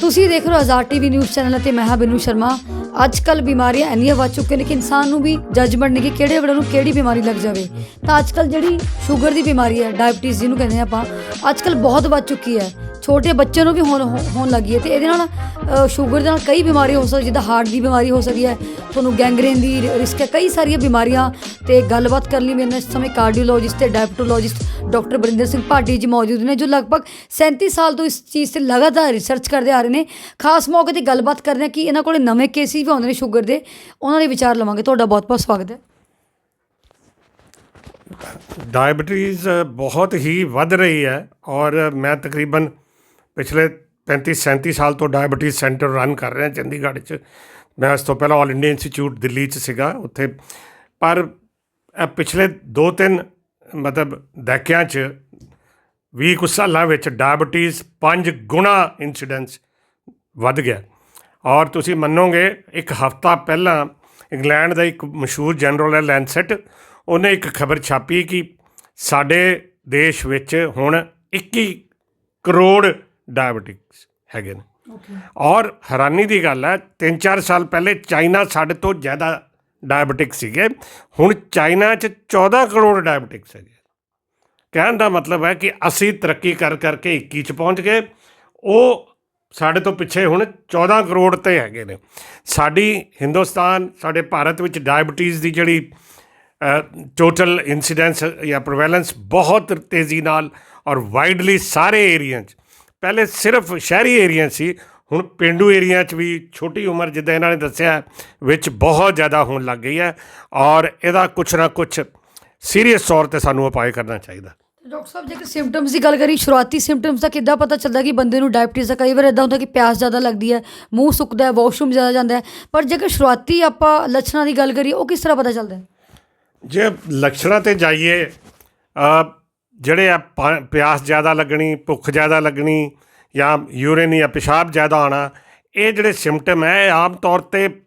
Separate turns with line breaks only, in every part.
ਤੁਸੀਂ ਦੇਖ ਰਹੇ ਹੋ ਆਜ਼ਾਦ ਟੀਵੀ ਨਿਊਜ਼ ਚੈਨਲ ਅਤੇ ਮੈਂ ਹਾਂ ਬਿਨੂ ਸ਼ਰਮਾ। ਅੱਜ ਕੱਲ ਬਿਮਾਰੀਆਂ ਇੰਨੀਆਂ ਵੱਧ ਚੁੱਕੀਆਂ ਨੇ ਕਿ ਇਨਸਾਨ ਨੂੰ ਵੀ ਜੱਜਮੈਂਟ ਨਹੀਂ ਕਿ ਕਿਹੜੇ ਵੇਲੇ ਨੂੰ ਕਿਹੜੀ ਬਿਮਾਰੀ ਲੱਗ ਜਾਵੇ। ਤਾਂ ਅੱਜ ਕੱਲ ਜਿਹੜੀ ਸ਼ੂਗਰ ਦੀ ਬਿਮਾਰੀ ਹੈ ਡਾਇਬਟੀਜ਼ ਜਿਹਨੂੰ ਕਹਿੰਦੇ ਆ ਆਪਾਂ, ਅੱਜ ਕੱਲ ਬਹੁਤ ਵੱਧ ਚੁੱਕੀ ਹੈ। ਛੋਟੇ ਬੱਚਿਆਂ ਨੂੰ ਵੀ ਹੋਣ ਹੋਣ ਲੱਗੀ ਹੈ ਤੇ ਇਹਦੇ ਨਾਲ ਸ਼ੂਗਰ ਦੇ ਨਾਲ ਕਈ ਬਿਮਾਰੀਆਂ ਹੋ ਸਕਦੀ ਜਿੱਦਾਂ ਹਾਰਟ ਦੀ ਬਿਮਾਰੀ ਹੋ ਸਕਦੀ ਹੈ, ਤੁਹਾਨੂੰ ਗੈਂਗਰੇਨ ਦੀ ਰਿਸਕ ਹੈ, ਕਈ ਸਾਰੀਆਂ ਬਿਮਾਰੀਆਂ ਤੇ ਗੱਲਬਾਤ ਕਰਨ ਲਈ ਮੇਰੇ ਨਾਲ ਇਸ ਸਮੇਂ ਕਾਰਡੀਓਲੋਜਿਸਟ ਤੇ ਡਾਇਬਟੋਲੋਜਿਸਟ ਡਾਕਟਰ ਬਰਿੰਦਰ ਸਿੰਘ ਭਾਟੀ ਜੀ ਮੌਜੂਦ ਨੇ, ਜੋ ਲਗਭਗ 37 ਸਾਲ ਤੋਂ ਇਸ ਚੀਜ਼ ਤੇ ਲਗਾਤਾਰ ਰਿਸਰਚ ਕਰਦੇ ਆ ਰਹੇ ਨੇ। ਖਾਸ ਮੌਕੇ ਤੇ ਗੱਲਬਾਤ ਕਰਦੇ ਹਾਂ ਕਿ ਇਹਨਾਂ ਕੋਲੇ ਨਵੇਂ ਕੇਸਿਸ ਵੀ ਆਉਂਦੇ ਨੇ ਸ਼ੂਗਰ ਦੇ, ਉਹਨਾਂ ਦੇ ਵਿਚਾਰ ਲਵਾਂਗੇ। ਤੁਹਾਡਾ ਬਹੁਤ ਬਹੁਤ ਸਵਾਗਤ ਹੈ।
ਡਾਇਬੀਟੀਜ਼ ਬਹੁਤ ਹੀ ਵੱਧ ਰਹੀ ਹੈ ਔਰ ਮੈਂ ਤਕਰੀਬਨ ਪਿਛਲੇ 35 37 ਸਾਲ ਤੋਂ ਡਾਇਬੀਟੀਜ਼ ਸੈਂਟਰ ਰਨ ਕਰ ਰਿਹਾ ਚੰਡੀਗੜ੍ਹ 'ਚ। ਮੈਂ ਇਸ ਤੋਂ ਪਹਿਲਾਂ ਆਲ ਇੰਡੀਆ ਇੰਸਟੀਚਿਊਟ ਦਿੱਲੀ 'ਚ ਸੀਗਾ, ਉੱਥੇ। ਪਰ ਪਿਛਲੇ 2-3 ਮਤਲਬ ਦਹਾਕਿਆਂ 'ਚ 20 ਕੁ ਸਾਲਾਂ ਵਿੱਚ ਡਾਇਬੀਟੀਜ਼ 5 ਗੁਣਾ ਇਨਸੀਡੈਂਸ ਵੱਧ ਗਿਆ। ਔਰ ਤੁਸੀਂ ਮੰਨੋਗੇ, ਇੱਕ ਹਫਤਾ ਪਹਿਲਾਂ ਇੰਗਲੈਂਡ ਦਾ ਇੱਕ ਮਸ਼ਹੂਰ ਜਨਰਲ ਹੈ ਲੈਂਸੈਟ ਉਹਨੇ ਇੱਕ ਖਬਰ ਛਾਪੀ ਕਿ ਸਾਡੇ ਦੇਸ਼ ਵਿੱਚ ਹੁਣ 21 ਕਰੋੜ ਡਾਇਬਟਿਕਸ ਹੈਗੇ ਨੇ। ਔਰ ਹੈਰਾਨੀ ਦੀ ਗੱਲ ਹੈ 3-4 ਸਾਲ ਪਹਿਲੇ ਚਾਈਨਾ ਸਾਡੇ ਤੋਂ ਜ਼ਿਆਦਾ ਡਾਇਬਟਿਕ ਸੀਗੇ। ਹੁਣ ਚਾਈਨਾ 'ਚ 14 ਕਰੋੜ ਡਾਇਬਟਿਕਸ ਹੈਗੇ ਕਹਿਣ ਦਾ ਮਤਲਬ ਹੈ ਕਿ ਅਸੀਂ ਤਰੱਕੀ ਕਰ ਕਰਕੇ 21 ਚ ਪਹੁੰਚ ਗਏ। ਉਹ ਸਾਡੇ ਤੋਂ ਪਿੱਛੇ ਹੁਣ 14 ਕਰੋੜ ਤੇ ਹੈਗੇ ਨੇ। ਸਾਡੀ ਹਿੰਦੁਸਤਾਨ ਸਾਡੇ ਭਾਰਤ ਵਿੱਚ ਡਾਇਬੀਟੀਜ਼ ਦੀ ਜਿਹੜੀ ਟੋਟਲ ਇਨਸੀਡੈਂਸ ਜਾਂ ਪ੍ਰੈਵੈਲੈਂਸ ਬਹੁਤ ਤੇਜ਼ੀ ਨਾਲ ਔਰ ਵਾਈਡਲੀ ਸਾਰੇ ਏਰੀਆ 'ਚ ਪਹਿਲੇ ਸਿਰਫ ਸ਼ਹਿਰੀ ਏਰੀਆ ਸੀ ਹੁਣ ਪਿੰਡੂ ਏਰੀਆ 'ਚ ਵੀ ਛੋਟੀ ਉਮਰ ਜਿੱਦਾਂ ਇਹਨਾਂ ਨੇ ਦੱਸਿਆ ਵਿੱਚ ਬਹੁਤ ਜ਼ਿਆਦਾ ਹੋਣ ਲੱਗ ਗਈ ਹੈ ਔਰ ਇਹਦਾ ਕੁਛ ਨਾ ਕੁਛ ਸੀਰੀਅਸ ਤੌਰ ਤੇ ਸਾਨੂੰ ਉਪਾਅ ਕਰਨਾ ਚਾਹੀਦਾ।
ਡਾਕਟਰ ਸਾਹਿਬ ਜੇਕਰ ਸਿੰਪਟਮਸ ਦੀ ਗੱਲ ਕਰੀ ਸ਼ੁਰੂਆਤੀ ਸਿੰਪਟਮਸ ਦਾ ਕਿੱਦਾਂ ਪਤਾ ਚੱਲਦਾ ਕਿ ਬੰਦੇ ਨੂੰ ਡਾਇਬੀਟੀਜ਼ ਦਾ ਕਈ ਵਾਰ ਇਦਾਂ ਹੁੰਦਾ ਕਿ ਪਿਆਸ ਜ਼ਿਆਦਾ ਲੱਗਦੀ ਹੈ ਮੂੰਹ ਸੁੱਕਦਾ ਹੈ ਵਾਸ਼ਰੂਮ ਜ਼ਿਆਦਾ ਜਾਂਦਾ ਹੈ ਪਰ ਜੇਕਰ ਸ਼ੁਰੂਆਤੀ ਆਪਾਂ ਲੱਛਣਾਂ ਦੀ ਗੱਲ ਕਰੀਏ ਉਹ ਕਿਸ ਤਰ੍ਹਾਂ ਪਤਾ ਚੱਲਦਾ ਹੈ?
ਜੇ ਲੱਛਣਾਂ ਤੇ ਜਾਈਏ ਜਿਹੜੇ ਆ ਪਾ- ਪਿਆਸ ਜ਼ਿਆਦਾ ਲੱਗਣੀ, ਭੁੱਖ ਜ਼ਿਆਦਾ ਲੱਗਣੀ ਜਾਂ ਯੂਰਿਨ ਜਾਂ ਪਿਸ਼ਾਬ ਜ਼ਿਆਦਾ ਆਉਣਾ, ਇਹ ਜਿਹੜੇ ਸਿੰਪਟਮ ਹੈ, ਇਹ ਆਮ ਤੌਰ ਤੇ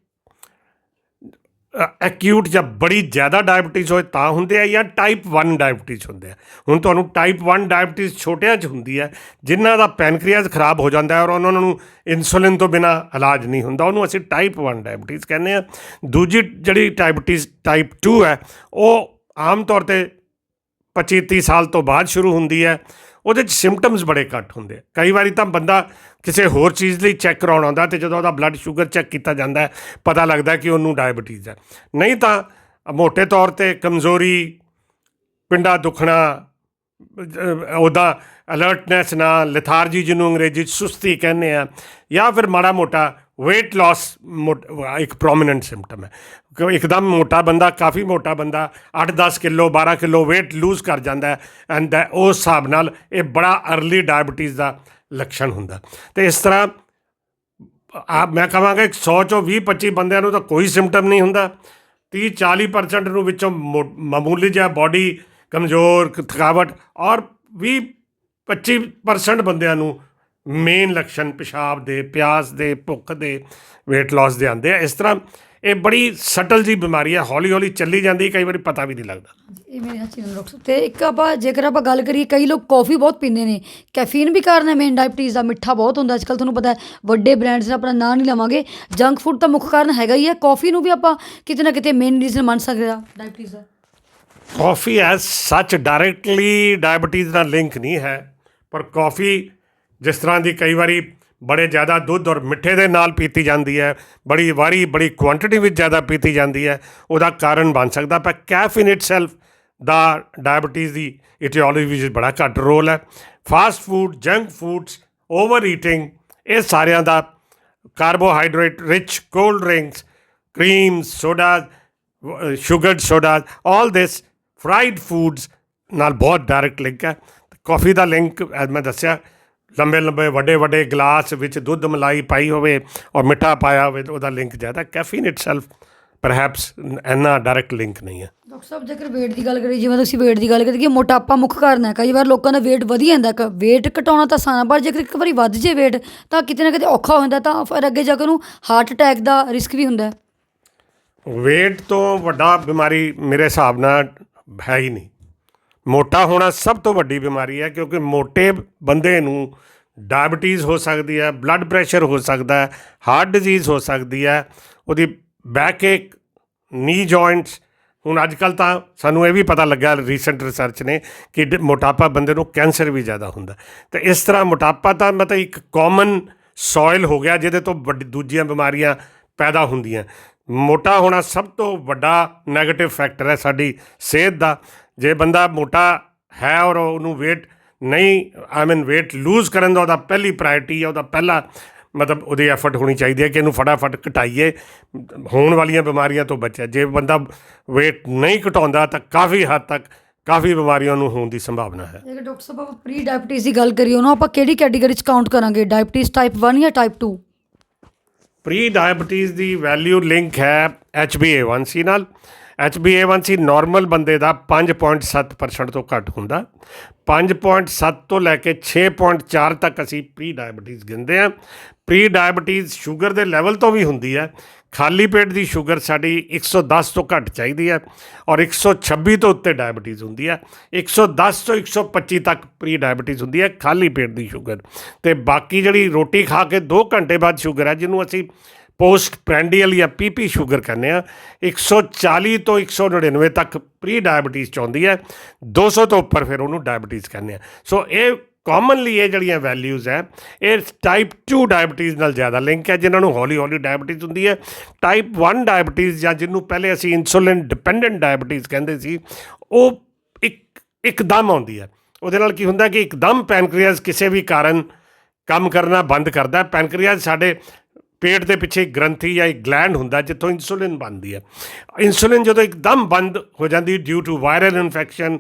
ਐਕਿਊਟ ਜਾਂ ਬੜੀ ਜ਼ਿਆਦਾ ਡਾਇਬੀਟੀਜ਼ ਹੋਏ ਤਾਂ ਹੁੰਦੇ ਆ ਜਾਂ ਟਾਈਪ 1 ਡਾਇਬੀਟੀਜ਼ ਹੁੰਦੇ ਆ। ਹੁਣ ਤੁਹਾਨੂੰ ਟਾਈਪ 1 ਡਾਇਬੀਟੀਜ਼ ਛੋਟਿਆਂ 'ਚ ਹੁੰਦੀ ਹੈ, ਜਿਨ੍ਹਾਂ ਦਾ ਪੈਨਕ੍ਰੀਆਸ ਖਰਾਬ ਹੋ ਜਾਂਦਾ ਹੈ ਔਰ ਉਹਨਾਂ ਨੂੰ ਇਨਸੂਲਿਨ ਤੋਂ ਬਿਨਾ ਇਲਾਜ ਨਹੀਂ ਹੁੰਦਾ, ਉਹਨੂੰ ਅਸੀਂ ਟਾਈਪ 1 ਡਾਇਬੀਟੀਜ਼ ਕਹਿੰਦੇ ਆ। ਦੂਜੀ ਜਿਹੜੀ ਡਾਇਬੀਟੀਜ਼ ਟਾਈਪ 2 ਹੈ, ਉਹ ਆਮ ਤੌਰ ਤੇ 25 30 ਸਾਲ ਤੋਂ ਬਾਅਦ ਸ਼ੁਰੂ ਹੁੰਦੀ ਹੈ, ਉਹਦੇ 'ਚ ਸਿੰਪਟਮਸ ਬੜੇ ਘੱਟ ਹੁੰਦੇ ਆ। ਕਈ ਵਾਰੀ ਤਾਂ ਬੰਦਾ ਕਿਸੇ ਹੋਰ ਚੀਜ਼ ਲਈ ਚੈੱਕ ਕਰਾਉਣ ਆਉਂਦਾ ਤੇ ਜਦੋਂ ਉਹਦਾ ਬਲੱਡ ਸ਼ੂਗਰ ਚੈੱਕ ਕੀਤਾ ਜਾਂਦਾ ਹੈ, ਪਤਾ ਲੱਗਦਾ ਕਿ ਉਹਨੂੰ ਡਾਇਬੀਟੀਜ਼ ਹੈ। ਨਹੀਂ ਤਾਂ ਮੋٹے ਤੌਰ ਤੇ ਕਮਜ਼ੋਰੀ, ਪਿੰਡਾ ਦੁਖਣਾ ਉਹਦਾ ਅਲਰਟਨੈਸ ਨਾ ਲੈਥਾਰਜੀ ਜਿਹਨੂੰ ਅੰਗਰੇਜ਼ੀ 'ਚ ਸੁਸਤੀ ਕਹਿੰਦੇ ਆ, ਜਾਂ ਫਿਰ ਮਾੜਾ ਮੋਟਾ weight loss ਮੋ- ਇੱਕ ਪ੍ਰੋਮਿਨੈਂਟ ਸਿੰਪਟਮ ਹੈ। ਕਿ ਇੱਕਦਮ ਮੋਟਾ ਬੰਦਾ, ਕਾਫੀ ਮੋਟਾ ਬੰਦਾ 8-10 ਕਿਲੋ 12 ਕਿਲੋ weight ਲੂਜ਼ ਕਰ ਜਾਂਦਾ ਹੈ ਐਂਡ ਉਸ ਹਿਸਾਬ ਨਾਲ ਇਹ ਬੜਾ अर्ਲੀ ਡਾਇਬੀਟੀਜ਼ ਦਾ ਲੱਛਣ ਹੁੰਦਾ ਤੇ ਇਸ ਤਰ੍ਹਾਂ ਆ, ਮੈਂ ਕਹਾਂਗਾ ਕਿ 100 ਚੋਂ 20 25 ਬੰਦਿਆਂ ਨੂੰ ਤਾਂ ਕੋਈ ਸਿੰਪਟਮ ਨਹੀਂ ਹੁੰਦਾ। 30 40% ਨੂੰ ਵਿੱਚੋਂ ਮੋ- ਮਾਮੂਲੀ ਜਿਹਾ ਬਾਡੀ ਕਮਜ਼ੋਰ, ਥਕਾਵਟ ਔਰ 20 25% ਬੰਦਿਆਂ ਨੂੰ ਮੇਨ ਲੱਛਣ ਪਿਸ਼ਾਬ ਦੇ ਪਿਆਸ ਦੇ ਭੁੱਖ ਦੇ weight loss ਦੇ ਆਉਂਦੇ ਆ ਇਸ ਤਰ੍ਹਾਂ ਇਹ ਬੜੀ ਸਟਲ ਜੀ ਬਿਮਾਰੀ ਹੈ ਹੌਲੀ ਹੌਲੀ ਚੱਲੀ ਜਾਂਦੀ ਕਈ ਵਾਰੀ ਪਤਾ ਵੀ ਨਹੀਂ ਲੱਗਦਾ
ਇਹ ਮੇਰੇ ਹੱਥ ਡਾਕਟਰ ਸਾਹਿਬ। ਤੇ ਇੱਕ ਆਪਾਂ ਜੇਕਰ ਆਪਾਂ ਗੱਲ ਕਰੀਏ ਕਈ ਲੋਕ ਕਾਫੀ ਬਹੁਤ ਪੀਂਦੇ ਨੇ ਕੈਫੀਨ ਵੀ ਕਾਰਨ ਹੈ ਮੇਨ ਡਾਇਬੀਟੀਜ਼ ਦਾ ਮਿੱਠਾ ਬਹੁਤ ਹੁੰਦਾ ਅੱਜਕੱਲ ਤੁਹਾਨੂੰ ਪਤਾ ਹੈ ਵੱਡੇ ਬ੍ਰਾਂਡਸ ਦਾ ਆਪਣਾ ਨਾਂ ਨਹੀਂ ਲਵਾਂਗੇ। ਜੰਕ ਫੂਡ ਤਾਂ ਮੁੱਖ ਕਾਰਨ ਹੈਗਾ ਹੀ ਹੈ ਕਾਫੀ ਨੂੰ ਵੀ ਆਪਾਂ ਕਿਤੇ ਨਾ ਕਿਤੇ ਮੇਨ ਰੀਜ਼ਨ ਮੰਨ ਸਕਦੇ ਆ ਡਾਇਬੀਟੀਜ਼ ਦਾ।
ਕਾਫੀ ਐਸ ਸੱਚ ਡਾਇਰੈਕਟਲੀ ਡਾਇਬੀਟੀਜ਼ ਨਾਲ ਲਿੰਕ ਨਹੀਂ ਹੈ ਪਰ ਕਾਫੀ ਜਿਸ ਤਰ੍ਹਾਂ ਦੀ ਕਈ ਵਾਰੀ ਬੜੇ ਜ਼ਿਆਦਾ ਦੁੱਧ ਔਰ ਮਿੱਠੇ ਦੇ ਨਾਲ ਪੀਤੀ ਜਾਂਦੀ ਹੈ ਬੜੀ ਵਾਰੀ ਬੜੀ ਕੁਆਂਟੀਟੀ ਵਿੱਚ ਜ਼ਿਆਦਾ ਪੀਤੀ ਜਾਂਦੀ ਹੈ ਉਹਦਾ ਕਾਰਨ ਬਣ ਸਕਦਾ। ਪਰ ਕੈਫੀਨ ਇਟਸੈਲਫ ਦਾ ਡਾਇਬੀਟੀਜ਼ ਦੀ ਇਟੀਓਲੋਜੀ ਵਿੱਚ ਬੜਾ ਘੱਟ ਰੋਲ ਹੈ। Fast food junk foods over eating ਇਹ ਸਾਰਿਆਂ ਦਾ carbohydrate rich cold drinks cream sodas, sugared sugared all all fried foods ਨਾਲ ਬਹੁਤ ਡਾਇਰੈਕਟ ਲਿੰਕ ਹੈ। ਕਾਫੀ ਦਾ ਲਿੰਕ ਐਸ ਮੈਂ ਦੱਸਿਆ ਲੰਬੇ ਲੰਬੇ ਵੱਡੇ ਵੱਡੇ ਗਲਾਸ ਵਿੱਚ ਦੁੱਧ ਮਲਾਈ ਪਾਈ ਹੋਵੇ ਔਰ ਮਿੱਠਾ ਪਾਇਆ ਹੋਵੇ ਤਾਂ ਉਹਦਾ ਲਿੰਕ ਜ਼ਿਆਦਾ ਕੈਫੀਨ ਇਟਸੈਲਫ ਪਰਹੈਪਸ ਇੰਨਾ ਡਾਇਰੈਕਟ ਲਿੰਕ ਨਹੀਂ ਹੈ।
ਡਾਕਟਰ ਸਾਹਿਬ ਜੇਕਰ weight ਦੀ ਗੱਲ ਕਰੀਏ ਜਿਵੇਂ ਤੁਸੀਂ weight ਦੀ ਗੱਲ ਕੀਤੀ ਕਿ ਮੋਟਾਪਾ ਮੁੱਖ ਕਾਰਨ ਹੈ। ਕਈ ਵਾਰ ਲੋਕਾਂ ਦਾ weight ਵਧੀ ਜਾਂਦਾ ਕ weight ਘਟਾਉਣਾ ਤਾਂ ਆਸਾਨ ਆ ਪਰ ਜੇਕਰ ਇੱਕ ਵਾਰੀ ਵੱਧ ਜੇ weight ਤਾਂ ਕਿਤੇ ਨਾ ਕਿਤੇ ਔਖਾ ਹੋ ਜਾਂਦਾ ਤਾਂ ਫਿਰ ਅੱਗੇ ਜਾ ਕੇ ਉਹਨੂੰ ਹਾਰਟ ਅਟੈਕ ਦਾ ਰਿਸਕ ਵੀ ਹੁੰਦਾ ਹੈ।
weight ਤੋਂ ਵੱਡਾ ਬਿਮਾਰੀ ਮੇਰੇ ਹਿਸਾਬ ਨਾਲ ਹੈ ਹੀ ਨਹੀਂ। ਮੋਟਾ ਹੋਣਾ ਸਭ ਤੋਂ ਵੱਡੀ ਬਿਮਾਰੀ ਹੈ ਕਿਉਂਕਿ ਮੋਟੇ ਬੰਦੇ ਨੂੰ ਡਾਇਬੀਟੀਜ਼ ਹੋ ਸਕਦੀ ਹੈ ਬਲੱਡ ਪ੍ਰੈਸ਼ਰ ਹੋ ਸਕਦਾ ਹੈ ਹਾਰਟ ਡਿਜ਼ੀਜ਼ ਹੋ ਸਕਦੀ ਹੈ, ਉਹਦੀ ਬੈਕ ਏਕ ਨੀ ਜੁਆਇੰਟਸ ਹੁਣ ਅੱਜ ਕੱਲ ਤਾਂ ਸਾਨੂੰ ਇਹ ਵੀ ਪਤਾ ਲੱਗਾ ਰੀਸੈਂਟ ਰਿਸਰਚ ਨੇ ਕਿ ਡ- ਮੋਟਾਪਾ ਬੰਦੇ ਨੂੰ ਕੈਂਸਰ ਵੀ ਜ਼ਿਆਦਾ ਹੁੰਦਾ। ਤੇ ਇਸ ਤਰ੍ਹਾਂ ਮੋਟਾਪਾ ਤਾਂ ਮਤਲਬ ਇੱਕ ਕਾਮਨ ਸੋਇਲ ਹੋ ਗਿਆ, ਜਿਹਦੇ ਤੋਂ ਵੱਡੀ, ਦੂਜੀਆਂ ਬਿਮਾਰੀਆਂ ਪੈਦਾ ਹੁੰਦੀਆਂ। ਮੋਟਾ ਹੋਣਾ ਸਭ ਤੋਂ ਵੱਡਾ 네ਗੇਟਿਵ ਫੈਕਟਰ ਹੈ ਸਾਡੀ ਸਿਹਤ ਦਾ। ਜੇ ਬੰਦਾ ਮੋਟਾ ਹੈ ਔਰ ਉਹਨੂੰ weight ਨਹੀਂ ਆਈ ਮੀਨ weight ਲੂਜ਼ ਕਰਨ ਦਾ ਉਹਦਾ ਪਹਿਲੀ ਪ੍ਰਾਇੋਰਟੀ ਹੈ ਉਹਦਾ ਪਹਿਲਾ ਮਤਲਬ ਉਹਦੀ ਐਫਰਟ ਹੋਣੀ ਚਾਹੀਦੀ ਹੈ ਕਿ ਇਹਨੂੰ ਫਟਾਫਟ ਘਟਾਈਏ। ਹੋਣ ਵਾਲੀਆਂ ਬਿਮਾਰੀਆਂ ਤੋਂ ਬਚੇ ਜੇ ਬੰਦਾ weight ਨਹੀਂ ਘਟਾਉਂਦਾ ਤਾਂ ਕਾਫੀ ਹੱਦ ਤੱਕ ਕਾਫੀ ਬਿਮਾਰੀਆਂ ਨੂੰ ਹੋਣ ਦੀ ਸੰਭਾਵਨਾ ਹੈ।
ਜੇਕਰ ਡਾਕਟਰ ਸਾਹਿਬ ਆਪਾਂ ਪ੍ਰੀ ਡਾਇਬੀਟੀਜ਼ ਦੀ ਗੱਲ ਕਰੀਏ ਉਹਨੂੰ ਆਪਾਂ ਕਿਹੜੀ ਕੈਟਾਗਰੀ 'ਚ ਕਾਊਂਟ ਕਰਾਂਗੇ? ਡਾਇਬੀਟੀਜ਼ ਟਾਈਪ 1 ਜਾਂ ਟਾਈਪ 2
ਪ੍ਰੀ ਡਾਇਬੀਟੀਜ਼ ਦੀ ਵੈਲਿਊ ਲਿੰਕ ਹੈ HbA1c ਨਾਲ। HbA1c ਨਾਰਮਲ ਬੰਦੇ ਦਾ 5.7% ਤੋਂ ਘੱਟ ਹੁੰਦਾ। 5.7 ਤੋਂ ਲੈ ਕੇ 6.4 ਤੱਕ ਅਸੀਂ ਪ੍ਰੀ ਡਾਇਬੀਟੀਜ਼ ਗਿਣਦੇ ਹਾਂ। ਪ੍ਰੀ ਡਾਇਬੀਟੀਜ਼ ਸ਼ੂਗਰ ਦੇ ਲੈਵਲ ਤੋਂ ਵੀ ਹੁੰਦੀ ਹੈ। ਖਾਲੀ ਪੇਟ ਦੀ ਸ਼ੂਗਰ ਸਾਡੀ 110 ਤੋਂ ਘੱਟ ਚਾਹੀਦੀ ਹੈ ਔਰ 126 ਤੋਂ ਉੱਤੇ ਡਾਇਬੀਟੀਜ਼ ਹੁੰਦੀ ਹੈ। 110 ਤੋਂ 125 ਤੱਕ ਪ੍ਰੀ ਡਾਇਬੀਟੀਜ਼ ਹੁੰਦੀ ਹੈ ਖਾਲੀ ਪੇਟ ਦੀ ਸ਼ੂਗਰ ਤੇ ਬਾਕੀ ਜਿਹੜੀ ਰੋਟੀ ਖਾ ਕੇ 2 ਘੰਟੇ ਬਾਅਦ ਸ਼ੂਗਰ ਹੈ, ਜਿਹਨੂੰ ਅਸੀਂ ਪੋਸਟ ਪ੍ਰੈਂਡੀਅਲ ਜਾਂ ਪੀਪੀ ਸ਼ੂਗਰ ਕਹਿੰਦੇ ਆ 140 ਤੋਂ 199 ਤੱਕ ਪ੍ਰੀ ਡਾਇਬੀਟੀਜ਼ ਚ ਆਉਂਦੀ ਹੈ 200 ਤੋਂ ਉੱਪਰ ਫਿਰ ਉਹਨੂੰ ਡਾਇਬੀਟੀਜ਼ ਕਹਿੰਦੇ ਆ। ਸੋ ਇਹ ਕਾਮਨਲੀ ਇਹ ਜਿਹੜੀਆਂ ਵੈਲਿਊਜ਼ ਹੈ, ਇਹ ਟਾਈਪ 2 ਡਾਇਬੀਟੀਜ਼ ਨਾਲ ਜ਼ਿਆਦਾ ਲਿੰਕ ਹੈ, ਜਿਨ੍ਹਾਂ ਨੂੰ ਹੌਲੀ ਹੌਲੀ ਡਾਇਬੀਟੀਜ਼ ਹੁੰਦੀ ਹੈ। ਟਾਈਪ 1 ਡਾਇਬੀਟੀਜ਼ ਜਾਂ ਜਿਹਨੂੰ ਪਹਿਲੇ ਅਸੀਂ ਇਨਸੂਲਿਨ ਡਿਪੈਂਡੈਂਟ ਡਾਇਬੀਟੀਜ਼ ਕਹਿੰਦੇ ਸੀ, ਉਹ ਇੱਕ, ਇੱਕਦਮ ਆਉਂਦੀ ਹੈ। ਉਹਦੇ ਨਾਲ ਕੀ ਹੁੰਦਾ ਕਿ ਇੱਕਦਮ ਪੈਨਕ੍ਰੀਅਸ ਕਿਸੇ ਵੀ ਕਾਰਨ ਕੰਮ ਕਰਨਾ ਬੰਦ ਕਰਦਾ ਹੈ। ਪੈਨਕ੍ਰੀਅਸ ਸਾਡੇ ਪੇਟ ਦੇ ਪਿੱਛੇ ਇੱਕ ਗ੍ਰੰਥੀ ਜਾਂ ਇੱਕ ਗਲੈਂਡ ਹੁੰਦਾ ਜਿੱਥੋਂ ਇਨਸੂਲਿਨ ਬਣਦੀ ਹੈ। ਇਨਸੂਲਿਨ ਜਦੋਂ ਇੱਕਦਮ ਬੰਦ ਹੋ ਜਾਂਦੀ due to viral infection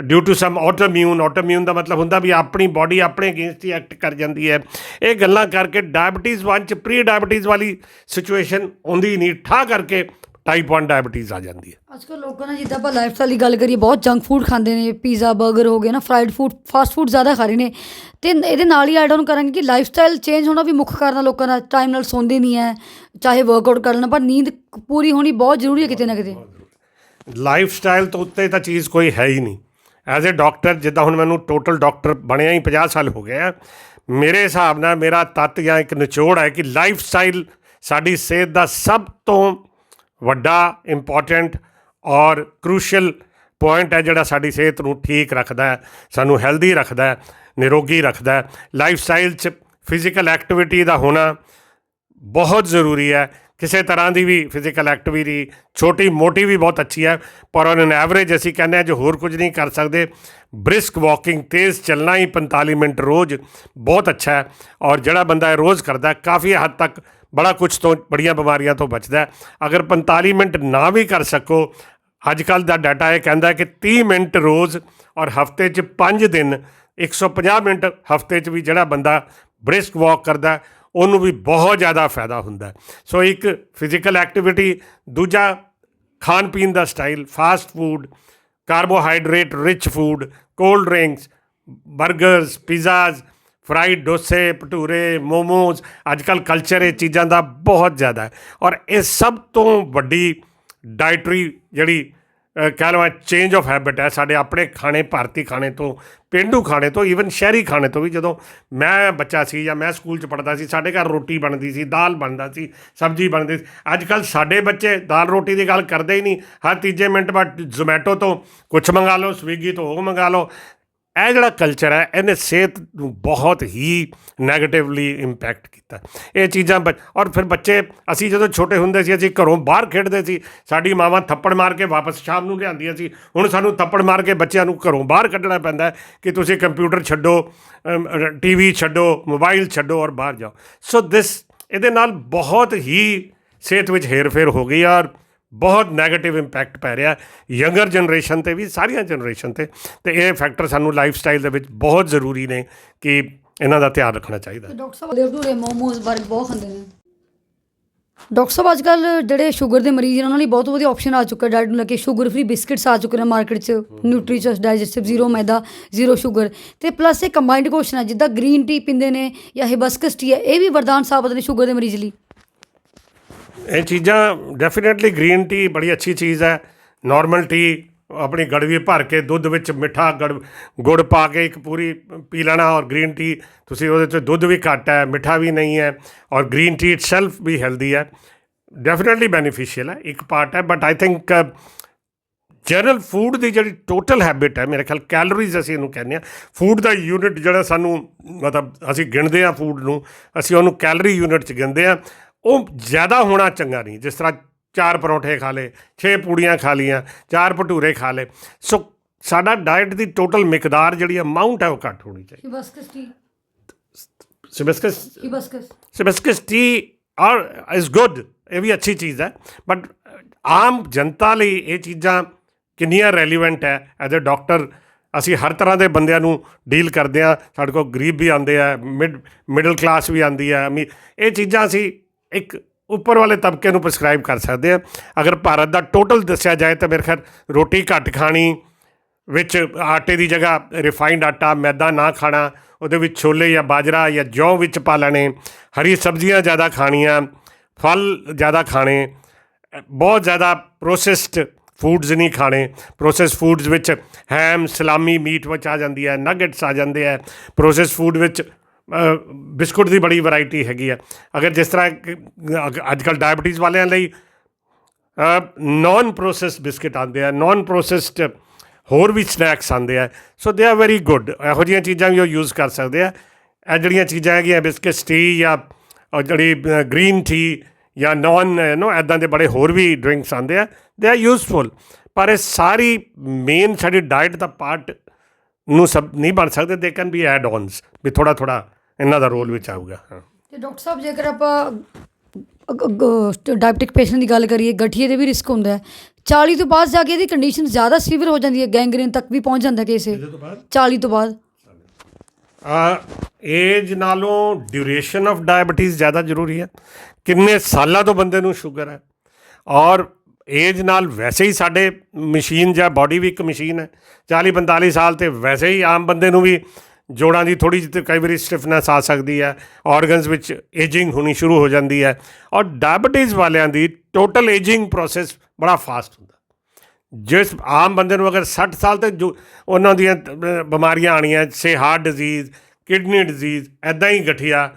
due to some autoimmune autoimmune ਦਾ ਮਤਲਬ ਹੁੰਦਾ ਵੀ ਆਪਣੀ ਬਾਡੀ ਆਪਣੇ ਅਗੇਂਸਟ ਹੀ ਐਕਟ ਕਰ ਜਾਂਦੀ ਹੈ। ਇਹ ਗੱਲਾਂ ਕਰਕੇ ਡਾਇਬੀਟੀਜ਼ 1 ਚ ਪ੍ਰੀ ਡਾਇਬੀਟੀਜ਼ ਵਾਲੀ ਸਿਚੁਏਸ਼ਨ ਆਉਂਦੀ ਨਹੀਂ। ਠਾ ਕਰਕੇ ਟਾਈਪ 1 ਡਾਇਬੀਟੀਜ਼ ਆ ਜਾਂਦੀ ਹੈ।
ਅੱਜ ਕੱਲ੍ਹ ਲੋਕਾਂ ਨੇ ਜਿੱਦਾਂ ਆਪਾਂ ਲਾਈਫ ਸਟਾਈਲ ਦੀ ਗੱਲ ਕਰੀਏ ਬਹੁਤ ਜੰਕ ਫੂਡ ਖਾਂਦੇ ਨੇ ਪੀਜ਼ਾ 버ਗਰ ਹੋ ਗਏ ਨਾ ਫਰਾਈਡ ਫੂਡ ਫਾਸਟ ਫੂਡ ਜ਼ਿਆਦਾ ਖਾ ਰਹੇ ਨੇ। ਤੇ ਇਹਦੇ ਨਾਲ ਹੀ ਐਡ ਆਨ ਕਰਾਂਗੇ ਕਿ ਲਾਈਫ ਸਟਾਈਲ ਚੇਂਜ ਹੋਣਾ ਵੀ ਮੁੱਖ ਕਾਰਨ ਆ ਲੋਕਾਂ ਦਾ ਟਾਈਮ ਨਾਲ ਸੌਂਦੇ ਨਹੀਂ ਹੈ ਚਾਹੇ ਵਰਕਆਊਟ ਕਰ ਲੈਣਾ ਪਰ ਨੀਂਦ ਪੂਰੀ ਹੋਣੀ ਬਹੁਤ ਜ਼ਰੂਰੀ ਹੈ ਕਿਤੇ ਨਾ ਕਿਤੇ।
ਲਾਈਫ ਸਟਾਈਲ ਤੋਂ ਉੱਤੇ ਤਾਂ ਚੀਜ਼ ਕੋਈ ਹੈ ਹੀ ਨਹੀਂ। ਐਜ਼ ਅ ਡਾਕਟਰ ਜਿੱਦਾਂ ਹੁਣ ਮੈਨੂੰ ਟੋਟਲ ਡਾਕਟਰ ਬਣਿਆ ਹੀ 50 ਸਾਲ ਹੋ ਗਏ ਆ ਮੇਰੇ ਹਿਸਾਬ ਨਾਲ ਮੇਰਾ ਤੱਤ ਜਾਂ ਇੱਕ ਨਿਚੋੜ ਹੈ ਕਿ ਲਾਈਫ ਸਟਾਈਲ ਸਾਡੀ ਸਿਹਤ ਦਾ ਸਭ ਤੋਂ ਵੱਡਾ ਇੰਪੋਰਟੈਂਟ ਔਰ ਕ੍ਰੂਸ਼ੀਅਲ ਪੁਆਇੰਟ ਹੈ ਜਿਹੜਾ ਸਾਡੀ ਸਿਹਤ ਨੂੰ ਠੀਕ ਰੱਖਦਾ ਹੈ, ਸਾਨੂੰ ਹੈਲਦੀ ਰੱਖਦਾ ਹੈ, ਨਿਰੋਗੀ ਰੱਖਦਾ ਹੈ। ਲਾਈਫ ਸਟਾਈਲ 'ਚ ਫਿਜ਼ੀਕਲ ਐਕਟੀਵਿਟੀ ਦਾ ਹੋਣਾ ਬਹੁਤ ਜ਼ਰੂਰੀ ਹੈ। ਕਿਸੇ ਤਰ੍ਹਾਂ ਦੀ ਵੀ ਫਿਜ਼ੀਕਲ ਐਕਟੀਵਿਟੀ ਛੋਟੀ ਮੋਟੀ ਵੀ ਬਹੁਤ ਅੱਛੀ ਹੈ, ਪਰ ਔਨ ਐਨ ਐਵਰੇਜ ਅਸੀਂ ਕਹਿੰਦੇ ਹਾਂ ਜੋ ਹੋਰ ਕੁਝ ਨਹੀਂ ਕਰ ਸਕਦੇ ਬ੍ਰਿਸਕ ਵਾਕਿੰਗ ਤੇਜ਼ ਚੱਲਣਾ ਹੀ 45 ਮਿੰਟ ਰੋਜ਼ ਬਹੁਤ ਅੱਛਾ ਹੈ ਔਰ ਜਿਹੜਾ ਬੰਦਾ ਇਹ ਰੋਜ਼ ਕਰਦਾ ਕਾਫੀ ਹੱਦ ਤੱਕ ਬੜਾ ਕੁਝ ਤੋਂ ਬੜੀਆਂ ਬਿਮਾਰੀਆਂ ਤੋਂ ਬਚਦਾ ਅਗਰ 45 ਮਿੰਟ ਨਾ ਵੀ ਕਰ ਸਕੋ ਅੱਜ ਕੱਲ ਦਾ ਡਾਟਾ ਇਹ ਕਹਿੰਦਾ ਕਿ 30 ਮਿੰਟ ਰੋਜ਼ ਔਰ ਹਫ਼ਤੇ 'ਚ 5 ਦਿਨ 150 ਮਿੰਟ ਹਫ਼ਤੇ 'ਚ ਵੀ ਜਿਹੜਾ ਬੰਦਾ ਬ੍ਰਿਸਕ ਵਾਕ ਕਰਦਾ ਉਹਨੂੰ ਵੀ ਬਹੁਤ ਜ਼ਿਆਦਾ ਫਾਇਦਾ ਹੁੰਦਾ ਸੋ ਇੱਕ ਫਿਜ਼ੀਕਲ ਐਕਟੀਵਿਟੀ, ਦੂਜਾ ਖਾਣ ਪੀਣ ਦਾ style, fast food, carbohydrate, rich food, cold drinks 버ਗਰਸ pizzas fried ਡੋਸੇ, ਭਟੂਰੇ, ਮੋਮੋਜ਼ ਅੱਜ ਕੱਲ ਕਲਚਰ ਇਹ ਚੀਜ਼ਾਂ ਦਾ ਬਹੁਤ ਜ਼ਿਆਦਾ ਹੈ। ਔਰ ਇਹ ਸਭ ਤੋਂ ਵੱਡੀ ਡਾਈਟਰੀ ਜਿਹੜੀ ਕਹਿ ਲਵਾਂ ਚੇਂਜ ਆਫ ਹੈਬਿਟ ਹੈ ਸਾਡੇ ਆਪਣੇ ਖਾਣੇ, ਭਾਰਤੀ ਖਾਣੇ ਤੋਂ, ਪੇਂਡੂ ਖਾਣੇ ਤੋਂ ਈਵਨ ਸ਼ਹਿਰੀ ਖਾਣੇ ਤੋਂ ਵੀ ਜਦੋਂ ਮੈਂ ਬੱਚਾ ਸੀ ਜਾਂ ਮੈਂ ਸਕੂਲ 'ਚ ਪੜ੍ਹਦਾ ਸੀ, ਸਾਡੇ ਘਰ ਰੋਟੀ ਬਣਦੀ ਸੀ, ਦਾਲ ਬਣਦਾ ਸੀ, ਸਬਜ਼ੀ ਬਣਦੀ ਸੀ। ਅੱਜ ਕੱਲ ਸਾਡੇ ਬੱਚੇ ਦਾਲ ਰੋਟੀ ਦੀ ਗੱਲ ਕਰਦੇ ਹੀ ਨਹੀਂ। ਹਰ ਤੀਜੇ ਮਿੰਟ ਬਾਅਦ ਜ਼ੋਮੈਟੋ ਤੋਂ ਕੁਝ ਮੰਗਾ ਲਓ ਸਵੀਗੀ ਤੋਂ ਉਹ ਮੰਗਾ ਲਓ। ਇਹ ਜਿਹੜਾ ਕਲਚਰ ਹੈ, ਇਹਨੇ ਸਿਹਤ ਨੂੰ ਬਹੁਤ ਹੀ ਨੈਗੇਟਿਵਲੀ ਇੰਪੈਕਟ ਕੀਤਾ। ਇਹ ਚੀਜ਼ਾਂ ਬੱਚ- ਔਰ ਫਿਰ ਬੱਚੇ, ਅਸੀਂ ਜਦੋਂ ਛੋਟੇ ਹੁੰਦੇ ਸੀ, ਅਸੀਂ ਘਰੋਂ ਬਾਹਰ ਖੇਡਦੇ ਸੀ, ਸਾਡੀ ਮਾਵਾਂ ਥੱਪੜ ਮਾਰ ਕੇ ਵਾਪਸ ਸ਼ਾਮ ਨੂੰ ਲਿਆਂਦੀਆਂ ਸੀ। ਹੁਣ ਸਾਨੂੰ ਥੱਪੜ ਮਾਰ ਕੇ ਬੱਚਿਆਂ ਨੂੰ ਘਰੋਂ ਬਾਹਰ ਕੱਢਣਾ ਪੈਂਦਾ ਕਿ ਤੁਸੀਂ ਕੰਪਿਊਟਰ ਛੱਡੋ ਟੀਵੀ ਛੱਡੋ ਮੋਬਾਈਲ ਛੱਡੋ ਔਰ ਬਾਹਰ ਜਾਓ। ਸੋ ਦਿਸ ਇਹਦੇ ਨਾਲ ਬਹੁਤ ਹੀ ਸਿਹਤ ਵਿੱਚ ਹੇਰਫੇਰ ਹੋ ਗਈ ਔਰ ਬਹੁਤ 네ਗੇਟਿਵ ਇੰਪੈਕਟ ਪੈ ਰਿਹਾ ਯੰਗਰ ਜਨਰੇਸ਼ਨ ਤੇ ਵੀ, ਸਾਰੀਆਂ ਜਨਰੇਸ਼ਨ ਤੇ। ਤੇ ਇਹ ਫੈਕਟਰ ਸਾਨੂੰ ਲਾਈਫ ਸਟਾਈਲ ਦੇ ਵਿੱਚ ਬਹੁਤ ਜ਼ਰੂਰੀ ਨੇ ਕਿ ਇਹਨਾਂ ਦਾ ਧਿਆਨ ਰੱਖਣਾ ਚਾਹੀਦਾ
ਡਾਕਟਰ ਸਾਹਿਬ ਦੇ ਮੋਮੋਸ 버ਗਰ ਬਹੁਤ ਖਾਂਦੇ ਨੇ। ਡਾਕਟਰ ਸਾਹਿਬ ਅੱਜ ਕੱਲ ਜਿਹੜੇ ਸ਼ੂਗਰ ਦੇ ਮਰੀਜ਼ ਨੇ, ਉਹਨਾਂ ਲਈ ਬਹੁਤ ਵਧੀਆ ਆਪਸ਼ਨ ਆ ਚੁੱਕਾ ਡਾਈਟ ਨੂੰ ਲੈ ਕੇ ਸ਼ੂਗਰ ਫ੍ਰੀ ਬਿਸਕਟਸ ਆ ਚੁੱਕੇ ਨੇ ਮਾਰਕੀਟ 'ਚ। Nutrichoice digestive zero maida zero sugar ਤੇ ਪਲੱਸ ਇਹ ਕੰਬਾਈਨਡ ਕੁਐਸਚਨ ਹੈ ਜਿੱਦਾਂ ਗ੍ਰੀਨ ਟੀ ਪੀਂਦੇ ਨੇ ਜਾਂ ਹਿਬਸਕਸ ਟੀ ਹੈ, ਇਹ ਵੀ ਵਰਦਾਨ ਸਾਬਤ ਨੇ ਸ਼ੂਗਰ ਦੇ ਮਰੀਜ਼ ਲਈ।
ਇਹ ਚੀਜ਼ਾਂ ਡੈਫੀਨਿਟਲੀ ਗ੍ਰੀਨ ਟੀ ਬੜੀ ਅੱਛੀ ਚੀਜ਼ ਹੈ। ਨਾਰਮਲ ਟੀ ਆਪਣੀ ਗੜਵੀ ਭਰ ਕੇ ਦੁੱਧ ਵਿੱਚ ਮਿੱਠਾ ਗੜ, ਗੁੜ ਪਾ ਕੇ ਇੱਕ ਪੂਰੀ ਪੀ ਲੈਣਾ ਔਰ ਗ੍ਰੀਨ ਟੀ ਤੁਸੀਂ ਉਹਦੇ 'ਚ ਦੁੱਧ ਵੀ ਘੱਟ ਹੈ, ਮਿੱਠਾ ਵੀ ਨਹੀਂ ਹੈ ਔਰ ਗ੍ਰੀਨ ਟੀ ਇਟਸੈਲਫ ਵੀ ਹੈਲਦੀ ਹੈ। ਡੈਫੀਨਿਟਲੀ ਬੈਨੀਫੀਸ਼ੀਅਲ ਹੈ, ਇੱਕ ਪਾਰਟ ਹੈ but I think general food ਦੀ ਜਿਹੜੀ ਟੋਟਲ ਹੈਬਿਟ ਹੈ, ਮੇਰੇ ਖਿਆਲ ਕੈਲੋਰੀਜ਼ ਅਸੀਂ ਇਹਨੂੰ ਕਹਿੰਦੇ ਆ ਫੂਡ ਦਾ ਯੂਨਿਟ ਜਿਹੜਾ ਸਾਨੂੰ ਮਤਲਬ ਅਸੀਂ ਗਿਣਦੇ ਆ ਫੂਡ ਨੂੰ, ਅਸੀਂ ਉਹਨੂੰ ਕੈਲਰੀ ਯੂਨਿਟ ਚ ਗਿਣਦੇ ਆ ਉਹ ਜ਼ਿਆਦਾ ਹੋਣਾ ਚੰਗਾ ਨਹੀਂ ਜਿਸ ਤਰ੍ਹਾਂ ਚਾਰ ਪਰੌਂਠੇ ਖਾ ਲੇ 6 ਪੂੜੀਆਂ ਖਾ ਲੀਆਂ ਚਾਰ ਭਟੂਰੇ ਖਾ ਲੇ ਸੋ ਸਾਡਾ ਡਾਈਟ ਦੀ ਟੋਟਲ ਮਿਕਦਾਰ ਜਿਹੜੀ ਅਮਾਉਂਟ ਹੈ ਉਹ ਘੱਟ ਹੋਣੀ ਚਾਹੀਦੀ।
Hibiscus tea
hibiscus
hibiscus
hibiscus tea are is good ਇਹ ਵੀ ਅੱਛੀ ਚੀਜ਼ ਹੈ। ਬਟ ਆਮ ਜਨਤਾ ਲਈ ਇਹ ਚੀਜ਼ਾਂ ਕਿੰਨੀਆਂ ਰੈਲੀਵੈਂਟ ਹੈ? ਐਜ਼ ਅ ਡਾਕਟਰ ਅਸੀਂ ਹਰ ਤਰ੍ਹਾਂ ਦੇ ਬੰਦਿਆਂ ਨੂੰ ਡੀਲ ਕਰਦੇ ਆ ਸਾਡੇ ਕੋਲ ਗਰੀਬ ਵੀ ਆਉਂਦੇ ਆ ਮਿਡ ਮਿਡਲ ਕਲਾਸ ਵੀ ਆਉਂਦੀ ਆ। ਇਹ ਚੀਜ਼ਾਂ ਅਸੀਂ ਇੱਕ ਉੱਪਰ ਵਾਲੇ ਤਬਕੇ ਨੂੰ ਪ੍ਰਸਕ੍ਰਾਈਬ ਕਰ ਸਕਦੇ ਆ। ਅਗਰ ਭਾਰਤ ਦਾ ਟੋਟਲ ਦੱਸਿਆ ਜਾਏ ਤਾਂ ਮੇਰੇ ਖਿਆਲ ਰੋਟੀ ਘੱਟ ਖਾਣੀ, ਵਿੱਚ ਆਟੇ ਦੀ ਜਗ੍ਹਾ ਰਿਫਾਈਨਡ ਆਟਾ, ਮੈਦਾ ਨਾ ਖਾਣਾ, ਉਹਦੇ ਵਿੱਚ ਛੋਲੇ ਜਾਂ ਬਾਜਰਾ ਜਾਂ ਜੌਂ ਵਿੱਚ ਪਾ ਲੈਣੇ, ਹਰੀ ਸਬਜ਼ੀਆਂ ਜ਼ਿਆਦਾ ਖਾਣੀਆਂ, ਫਲ ਜ਼ਿਆਦਾ ਖਾਣੇ, ਬਹੁਤ ਜ਼ਿਆਦਾ ਪ੍ਰੋਸੈਸਡ ਫੂਡਸ ਨਹੀਂ ਖਾਣੇ। ਪ੍ਰੋਸੈਸ ਫੂਡਸ ਵਿੱਚ ਹੈਮ ਸਲਾਮੀ, ਮੀਟ ਵਿੱਚ ਆ ਜਾਂਦੀ ਹੈ ਨਗਟਸ ਆ ਜਾਂਦੇ ਹੈ। ਪ੍ਰੋਸੈਸ ਫੂਡ ਵਿੱਚ ਬਿਸਕੁਟ ਦੀ ਬੜੀ ਵੈਰਾਈਟੀ ਹੈਗੀ ਆ। ਅਗਰ ਜਿਸ ਤਰ੍ਹਾਂ ਅੱਜ ਕੱਲ੍ਹ ਡਾਇਬੀਟੀਜ਼ ਵਾਲਿਆਂ ਲਈ ਨਾਨ ਪ੍ਰੋਸੈਸਡ ਬਿਸਕਟ ਆਉਂਦੇ ਆ ਨਾਨ ਪ੍ਰੋਸੈਸਡ ਹੋਰ ਵੀ ਸਨੈਕਸ ਆਉਂਦੇ ਆ। ਸੋ ਦੇ ਆਰ ਵੈਰੀ ਗੁੱਡ ਇਹੋ ਜਿਹੀਆਂ ਚੀਜ਼ਾਂ ਵੀ ਉਹ ਯੂਜ਼ ਕਰ ਸਕਦੇ ਆ। ਇਹ ਜਿਹੜੀਆਂ ਚੀਜ਼ਾਂ ਹੈਗੀਆਂ ਬਿਸਕਟ ਟੀ ਜਾਂ ਜਿਹੜੀ ਗ੍ਰੀਨ ਟੀ ਜਾਂ ਨਾਨ ਨੋ ਐਦਾਂ ਦੇ ਬੜੇ ਹੋਰ ਵੀ ਡਰਿੰਕਸ ਆਉਂਦੇ ਆ। ਦੇ ਆਰ ਯੂਜ਼ਫੁਲ ਪਰ ਇਹ ਸਾਰੀ ਮੇਨ ਸਾਡੀ ਡਾਈਟ ਦਾ ਪਾਰਟ ਨੂੰ ਸਭ ਨਹੀਂ ਬਣ ਸਕਦੇ। ਦੇ ਕਨ ਵੀ ਐਡ ਔਨਸ ਵੀ ਥੋੜਾ ਥੋੜਾ ਇਹਨਾਂ ਦਾ ਰੋਲ ਵਿੱਚ ਆਊਗਾ ਹਾਂ।
ਤੇ ਡਾਕਟਰ ਸਾਹਿਬ ਜੇਕਰ ਆਪਾਂ ਡਾਇਬਟਿਕ ਪੇਸ਼ੈਂਟ ਦੀ ਗੱਲ ਕਰੀਏ ਗਠੀਏ ਦੇ ਵੀ ਰਿਸਕ ਹੁੰਦਾ ਹੈ। 40 ਤੋਂ ਬਾਅਦ ਜਾ ਕੇ ਇਹਦੀ ਕੰਡੀਸ਼ਨ ਜ਼ਿਆਦਾ ਸੀਵਰ ਹੋ ਜਾਂਦੀ ਹੈ ਗੈਂਗਰੀਨ ਤੱਕ ਵੀ ਪਹੁੰਚ ਜਾਂਦਾ ਕੇਸ ਇਹ। 40 ਤੋਂ ਬਾਅਦ?
ਏਜ ਨਾਲੋਂ ਡਿਊਰੇਸ਼ਨ ਆਫ ਡਾਇਬੀਟੀਜ਼ ਜ਼ਿਆਦਾ ਜ਼ਰੂਰੀ ਹੈ। ਕਿੰਨੇ ਸਾਲਾਂ ਤੋਂ ਬੰਦੇ ਨੂੰ ਸ਼ੂਗਰ ਹੈ। ਔਰ ਏਜ ਨਾਲ ਵੈਸੇ ਹੀ ਸਾਡੇ ਮਸ਼ੀਨ ਜਾਂ ਬਾਡੀ ਵੀ ਇੱਕ ਮਸ਼ੀਨ ਹੈ। 40 45 ਸਾਲ ਤੇ ਵੈਸੇ ਹੀ ਆਮ ਬੰਦੇ ਨੂੰ ਵੀ ਜੋੜਾਂ ਦੀ ਥੋੜੀ ਜਿਹੀ ਕਈ ਵਾਰੀ ਸਟਿਫਨੈਸ ਆ ਸਕਦੀ ਹੈ ਆਰਗਨਸ ਵਿੱਚ ਏਜਿੰਗ ਹੋਣੀ ਸ਼ੁਰੂ ਹੋ ਜਾਂਦੀ ਹੈ ਔਰ ਡਾਇਬੀਟੀਜ਼ ਵਾਲਿਆਂ ਦੀ ਟੋਟਲ ਏਜਿੰਗ ਪ੍ਰੋਸੈਸ ਬੜਾ ਫਾਸਟ ਹੁੰਦਾ। ਜਿਸ ਆਮ ਬੰਦੇ ਨੂੰ ਅਗਰ 60 ਸਾਲ ਤੇ ਜੋ ਉਹਨਾਂ ਦੀਆਂ ਬਿਮਾਰੀਆਂ ਆਣੀਆਂ ਸੇ ਹਾਰਟ ਡਿਜ਼ੀਜ਼ ਕਿਡਨੀ ਡਿਜ਼ੀਜ਼ ਐਦਾਂ ਹੀ ਗਠੀਆ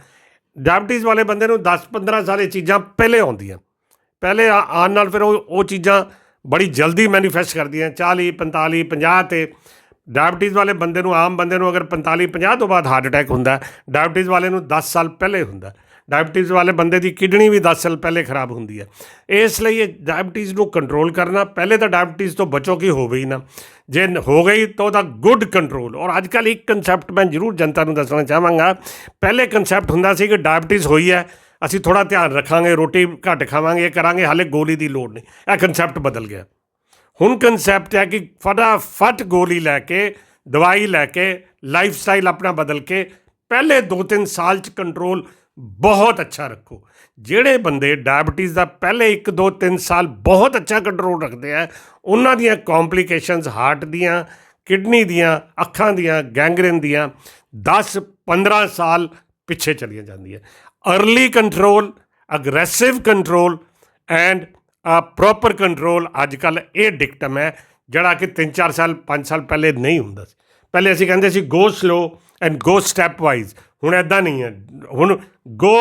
ਡਾਇਬੀਟੀਜ਼ ਵਾਲੇ ਬੰਦੇ ਨੂੰ 10-15 ਸਾਲ ਇਹ ਚੀਜ਼ਾਂ ਪਹਿਲੇ ਆਉਂਦੀਆਂ। ਪਹਿਲੇ ਆ- ਆਉਣ ਨਾਲ ਫਿਰ ਉਹ ਉਹ ਚੀਜ਼ਾਂ ਬੜੀ ਜਲਦੀ ਮੈਨੀਫੈਸਟ ਕਰਦੀਆਂ 40 45 50 ਤੇ ਡਾਇਬਟੀਜ਼ ਵਾਲੇ ਬੰਦੇ ਨੂੰ, ਆਮ ਬੰਦੇ ਨੂੰ ਅਗਰ 45 50 ਤੋਂ ਬਾਅਦ ਹਾਰਟ ਅਟੈਕ ਹੁੰਦਾ ਡਾਇਬਟੀਜ਼ ਵਾਲੇ ਨੂੰ 10 ਸਾਲ ਪਹਿਲੇ ਹੁੰਦਾ। ਡਾਇਬਟੀਜ਼ ਵਾਲੇ ਬੰਦੇ ਦੀ ਕਿਡਨੀ ਵੀ 10 ਸਾਲ ਪਹਿਲੇ ਖਰਾਬ ਹੁੰਦੀ ਹੈ। ਇਸ ਲਈ ਇਹ ਡਾਇਬਟੀਜ਼ ਨੂੰ ਕੰਟਰੋਲ ਕਰਨਾ, ਪਹਿਲੇ ਤਾਂ ਡਾਇਬਟੀਜ਼ ਤੋਂ ਬਚੋ ਕਿ ਹੋਵੇ ਹੀ ਨਾ। ਜੇ ਹੋ ਗਈ ਤਾਂ ਉਹਦਾ ਗੁੱਡ ਕੰਟਰੋਲ ਔਰ ਅੱਜ ਕੱਲ੍ਹ ਇੱਕ ਕਨਸੈਪਟ ਮੈਂ ਜ਼ਰੂਰ ਜਨਤਾ ਨੂੰ ਦੱਸਣਾ ਚਾਹਾਂਗਾ। ਪਹਿਲੇ ਕਨਸੈਪਟ ਹੁੰਦਾ ਸੀ ਕਿ ਡਾਇਬਟੀਜ਼ ਹੋਈ ਹੈ, ਅਸੀਂ ਥੋੜਾ ਧਿਆਨ ਰੱਖਾਂਗੇ, ਰੋਟੀ ਘੱਟ ਖਾਵਾਂਗੇ ਇਹ ਕਰਾਂਗੇ, ਹਾਲੇ ਗੋਲੀ ਦੀ ਲੋੜ ਨਹੀਂ। ਇਹ ਕਨਸੈਪਟ ਬਦਲ ਗਿਆ। ਹੁਣ ਕਨਸੈਪਟ ਹੈ ਕਿ ਫਟਾਫਟ ਗੋਲੀ ਲੈ ਕੇ, ਦਵਾਈ ਲੈ ਕੇ ਲਾਈਫ ਸਟਾਈਲ ਆਪਣਾ ਬਦਲ ਕੇ, ਪਹਿਲੇ 2-3 ਸਾਲ ਚ ਕੰਟਰੋਲ ਬਹੁਤ ਅੱਛਾ ਰੱਖੋ। ਜਿਹੜੇ ਬੰਦੇ ਡਾਇਬਟੀਜ਼ ਦਾ ਪਹਿਲੇ 1-2-3 ਸਾਲ ਬਹੁਤ ਅੱਛਾ ਕੰਟਰੋਲ ਰੱਖਦੇ ਆ, ਉਹਨਾਂ ਦੀਆਂ ਕੰਪਲਿਕੇਸ਼ਨਸ ਹਾਰਟ ਦੀਆਂ ਕਿਡਨੀ ਦੀਆਂ, ਅੱਖਾਂ ਦੀਆਂ ਗੈਂਗਰੇਨ ਦੀਆਂ 10-15 ਸਾਲ ਪਿੱਛੇ ਚਲੀਆਂ ਜਾਂਦੀਆਂ। Early control aggressive control and proper control ਅੱਜ ਕੱਲ ਇਹ ਡਿਕਟਮ ਹੈ ਜਿਹੜਾ ਕਿ 3-4 ਸਾਲ 5 ਸਾਲ ਪਹਿਲੇ ਨਹੀਂ ਹੁੰਦਾ ਸੀ। ਪਹਿਲੇ ਅਸੀਂ ਕਹਿੰਦੇ ਸੀ go slow and go stepwise ਹੁਣ ਐਦਾਂ ਨਹੀਂ ਹੈ। ਹੁਣ go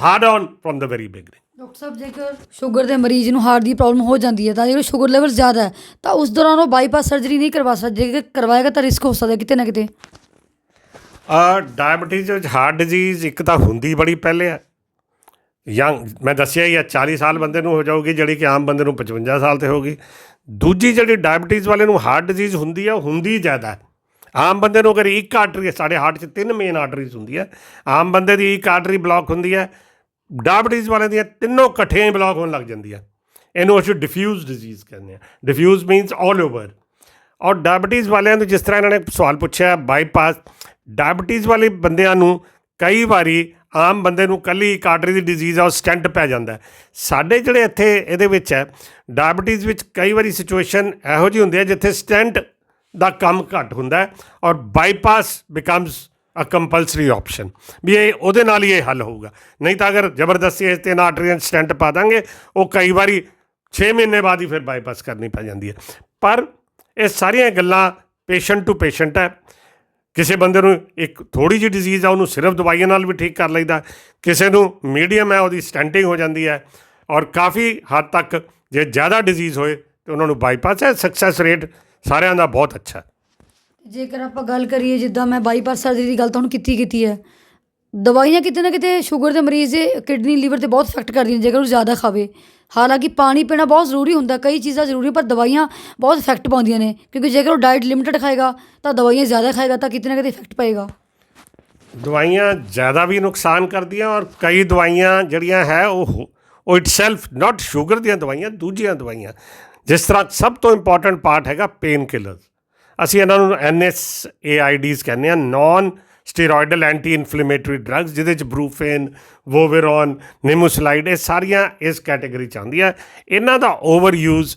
hard on from the very beginning
doctor ਸਾਹਿਬ ਜੇਕਰ ਸ਼ੂਗਰ ਦੇ ਮਰੀਜ਼ ਨੂੰ ਹਾਰਟ ਦੀ ਪ੍ਰੋਬਲਮ ਹੋ ਜਾਂਦੀ ਹੈ ਤਾਂ ਜੇ ਸ਼ੂਗਰ ਲੈਵਲ ਜ਼ਿਆਦਾ ਹੈ ਤਾਂ ਉਸ ਦੌਰਾਨ ਉਹ ਬਾਈਪਾਸ ਸਰਜਰੀ ਨਹੀਂ ਕਰਵਾ ਸਕਦਾ। ਜੇਕਰ ਕਰਵਾਏਗਾ ਤਾਂ ਰਿਸਕ ਹੋ ਸਕਦਾ ਕਿਤੇ ਨਾ ਕਿਤੇ।
ਆ ਡਾਇਬੀਟੀਜ਼ ਵਿੱਚ ਹਾਰਟ ਡਿਜ਼ੀਜ਼ ਇੱਕ ਤਾਂ ਹੁੰਦੀ ਬੜੀ ਪਹਿਲੇ ਆ। ਯੰਗ, ਮੈਂ ਦੱਸਿਆ ਹੀ ਆ 40 ਸਾਲ ਬੰਦੇ ਨੂੰ ਹੋ ਜਾਊਗੀ ਜਿਹੜੀ ਕਿ ਆਮ ਬੰਦੇ ਨੂੰ 55 ਸਾਲ ਤੇ ਹੋਗੀ ਦੂਜੀ ਜਿਹੜੀ ਡਾਇਬੀਟੀਜ਼ ਵਾਲੇ ਨੂੰ ਹਾਰਟ ਡਿਜ਼ੀਜ਼ ਹੁੰਦੀ ਆ, ਉਹ ਹੁੰਦੀ ਜ਼ਿਆਦਾ। ਆਮ ਬੰਦੇ ਨੂੰ ਅਗਰ ਇੱਕ ਆਰਟਰੀ ਸਾਡੇ ਹਾਰਟ 'ਚ ਤਿੰਨ ਮੇਨ ਆਰਟਰੀਜ਼ ਹੁੰਦੀ ਹੈ ਆਮ ਬੰਦੇ ਦੀ ਇੱਕ ਆਰਟਰੀ ਬਲੌਕ ਹੁੰਦੀ ਹੈ ਡਾਇਬੀਟੀਜ਼ ਵਾਲਿਆਂ ਦੀਆਂ ਤਿੰਨੋਂ ਇਕੱਠੀਆਂ ਹੀ ਬਲੌਕ ਹੋਣ ਲੱਗ ਜਾਂਦੀਆਂ। ਇਹਨੂੰ ਅਸੀਂ ਡਿਫਿਊਜ਼ ਡਿਜ਼ੀਜ਼ ਕਹਿੰਦੇ ਆ। ਡਿਫਿਊਜ਼ ਮੀਨਸ ਆਲ ਓਵਰ ਔਰ ਡਾਇਬੀਟੀਜ਼ ਵਾਲਿਆਂ ਨੂੰ ਜਿਸ ਤਰ੍ਹਾਂ ਇਹਨਾਂ ਨੇ ਸਵਾਲ ਪੁੱਛਿਆ ਬਾਈਪਾਸ ਡਾਇਬੀਟੀਜ਼ ਵਾਲੇ ਬੰਦਿਆਂ ਨੂੰ ਕਈ ਵਾਰੀ ਆਮ ਬੰਦੇ ਨੂੰ ਕੱਲੀ ਇੱਕ ਆਰਟਰੀ ਦੀ ਡਿਜ਼ੀਜ਼ ਆ, ਉਹ ਸਟੈਂਟ ਪੈ ਜਾਂਦਾ ਸਾਡੇ ਜਿਹੜੇ ਇੱਥੇ ਇਹਦੇ ਵਿੱਚ ਹੈ ਡਾਇਬੀਟੀਜ਼ ਵਿੱਚ ਕਈ ਵਾਰੀ ਸਿਚੁਏਸ਼ਨ ਇਹੋ ਜਿਹੀ ਹੁੰਦੀ ਹੈ ਜਿੱਥੇ ਸਟੈਂਟ ਦਾ ਕੰਮ ਘੱਟ ਹੁੰਦਾ ਹੈ ਔਰ bypass becomes a compulsory option ਵੀ ਇਹ ਉਹਦੇ ਨਾਲ ਹੀ ਇਹ ਹੱਲ ਹੋਊਗਾ। ਨਹੀਂ ਤਾਂ ਅਗਰ ਜ਼ਬਰਦਸਤੀ ਇਸ ਤੇ ਆਰਟਰੀਅਲ ਸਟੈਂਟ ਪਾ ਦਾਂਗੇ, ਉਹ ਕਈ ਵਾਰੀ 6 ਮਹੀਨੇ ਬਾਅਦ ਹੀ ਫਿਰ ਬਾਈਪਾਸ ਕਰਨੀ ਪੈ ਜਾਂਦੀ ਹੈ। ਪਰ ਇਹ ਸਾਰੀਆਂ ਗੱਲਾਂ ਪੇਸ਼ੈਂਟ ਟੂ ਪੇਸ਼ੈਂਟ ਹੈ। ਕਿਸੇ ਬੰਦੇ ਨੂੰ ਇੱਕ ਥੋੜੀ ਜਿਹੀ ਡਿਜ਼ੀਜ਼ ਆ, ਉਹਨੂੰ ਸਿਰਫ ਦਵਾਈਆਂ ਨਾਲ ਵੀ ਠੀਕ ਕਰ ਲਈਦਾ ਕਿਸੇ ਨੂੰ ਮੀਡੀਅਮ ਹੈ, ਉਹਦੀ ਸਟੈਂਟਿੰਗ ਹੋ ਜਾਂਦੀ ਹੈ ਔਰ ਕਾਫੀ ਹੱਦ ਤੱਕ ਜੇ ਜ਼ਿਆਦਾ ਡਿਜ਼ੀਜ਼ ਹੋਏ ਤੇ ਉਹਨਾਂ ਨੂੰ ਬਾਈਪਾਸ ਹੈ ਸਕਸੈਸ ਰੇਟ ਸਾਰਿਆਂ ਦਾ ਬਹੁਤ ਅੱਛਾ
ਜੇਕਰ ਆਪਾਂ ਗੱਲ ਕਰੀਏ ਜਿੱਦਾਂ ਮੈਂ ਬਾਈਪਾਸ ਸਰਜਰੀ ਦੀ ਗੱਲ ਤਾਂ ਹੁਣ ਕੀਤੀ ਕੀਤੀ ਹੈ। ਦਵਾਈਆਂ ਕਿਤੇ ਨਾ ਕਿਤੇ ਸ਼ੂਗਰ ਦੇ ਮਰੀਜ਼ ਦੇ ਕਿਡਨੀ, ਲੀਵਰ ਤੇ ਬਹੁਤ ਇਫੈਕਟ ਕਰਦੀਆਂ ਜੇਕਰ ਉਹ ਜ਼ਿਆਦਾ ਖਾਵੇ। ਹਾਲਾਂਕਿ ਪਾਣੀ ਪੀਣਾ ਬਹੁਤ ਜ਼ਰੂਰੀ ਹੁੰਦਾ, ਕਈ ਚੀਜ਼ਾਂ ਜ਼ਰੂਰੀ ਪਰ ਦਵਾਈਆਂ ਬਹੁਤ ਇਫੈਕਟ ਪਾਉਂਦੀਆਂ ਨੇ। ਕਿਉਂਕਿ ਜੇਕਰ ਉਹ ਡਾਈਟ ਲਿਮਿਟਡ ਖਾਏਗਾ, ਤਾਂ ਦਵਾਈਆਂ ਜ਼ਿਆਦਾ ਖਾਏਗਾ, ਤਾਂ ਕਿਤੇ ਨਾ ਕਿਤੇ ਇਫੈਕਟ ਪਏਗਾ।
ਦਵਾਈਆਂ ਜ਼ਿਆਦਾ ਵੀ ਨੁਕਸਾਨ ਕਰਦੀਆਂ ਔਰ ਕਈ ਦਵਾਈਆਂ ਜਿਹੜੀਆਂ ਹੈ, ਉਹ ਉਹ ਇਟਸੈਲਫ ਨਾਟ ਸ਼ੂਗਰ ਦੀਆਂ ਦਵਾਈਆਂ, ਦੂਜੀਆਂ ਦਵਾਈਆਂ। ਜਿਸ ਤਰ੍ਹਾਂ ਸਭ ਤੋਂ ਇੰਪੋਰਟੈਂਟ ਪਾਰਟ ਹੈਗਾ ਪੇਨ ਕਿਲਰ ਅਸੀਂ ਇਹਨਾਂ ਨੂੰ NSAIDs ਕਹਿੰਦੇ ਆ non steroidal anti inflammatory drugs ਜਿਹਦੇ ਚ ਬਰੂਫੇਨ, ਵੋਵਰੋਨ, ਨਿਮੋਸਲਾਈਡ, ਇਹ ਸਾਰੀਆਂ ਇਸ ਕੈਟਾਗਰੀ ਚ ਆਉਂਦੀਆਂ। ਇਹਨਾਂ ਦਾ ਓਵਰ ਯੂਜ਼